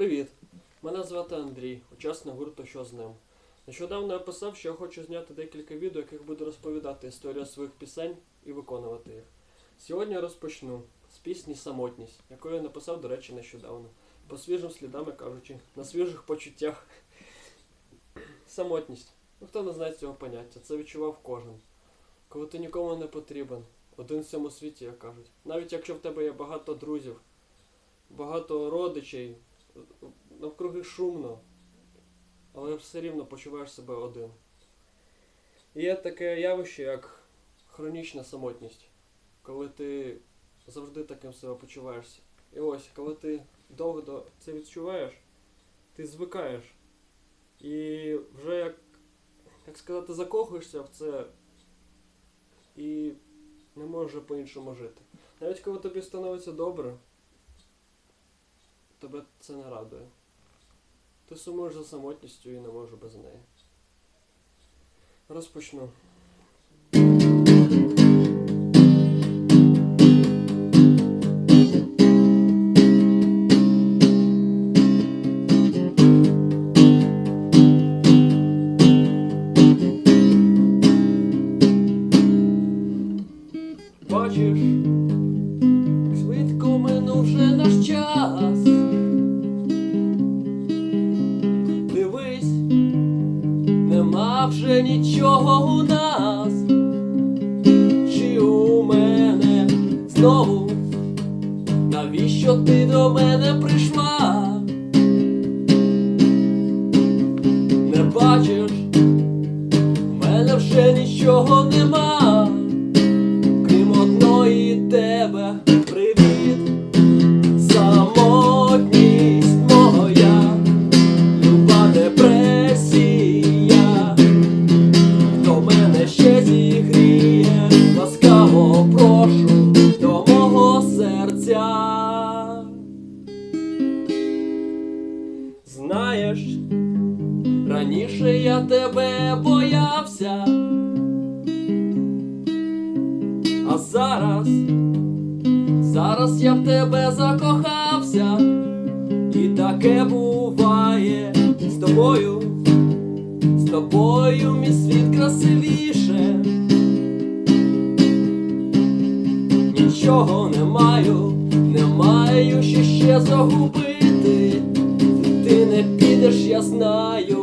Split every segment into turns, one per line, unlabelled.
Привіт! Мене звати Андрій, учасник гурту Що з ним. Нещодавно я писав, що я хочу зняти декілька відео, яких буду розповідати історію своїх пісень і виконувати їх. Сьогодні я розпочну з пісні Самотність, яку я написав, до речі, нещодавно. По свіжим слідам, як кажучи, на свіжих почуттях. Самотність. Ну хто не знає цього поняття, це відчував кожен. Коли ти нікому не потрібен, один в цьому світі, як кажуть. Навіть якщо в тебе є багато друзів, багато родичей, навкруги шумно, але все рівно почуваєш себе один. Є таке явище, як хронічна самотність, коли ти завжди таким себе почуваєшся. І ось, коли ти довго це відчуваєш, ти звикаєш. І вже як, як сказати, закохуєшся в це і не можеш по-іншому жити. Навіть коли тобі становиться добре, тебе це не радує. Ти сумуєш за самотністю і не можеш без неї. Розпочну. novo. Знаєш, раніше я тебе боявся. А зараз, зараз я в тебе закохався, і таке буває з тобою, з тобою мій світ красивіше. Нічого не маю, не маю що ще загубити. Ти я знаю.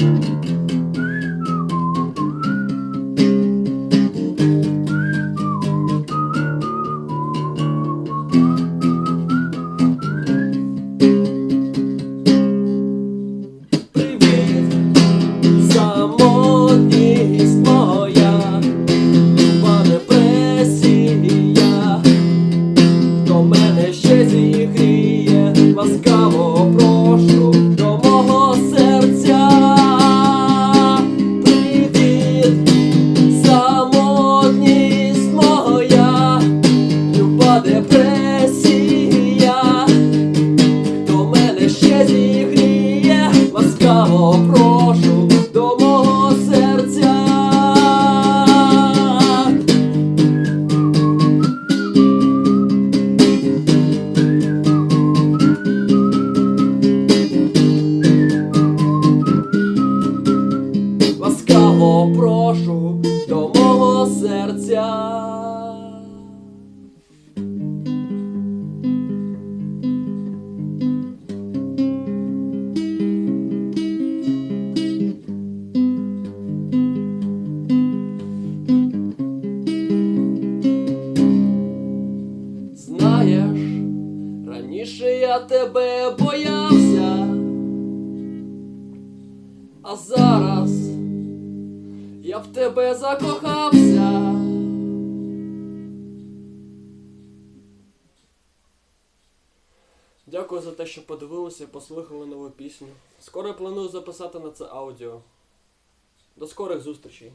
Привіт, я тебе боявся, а зараз я в тебе закохався. Дякую за те, що подивилися і послухали нову пісню. Скоро планую записати на це аудіо. До скорих зустрічей!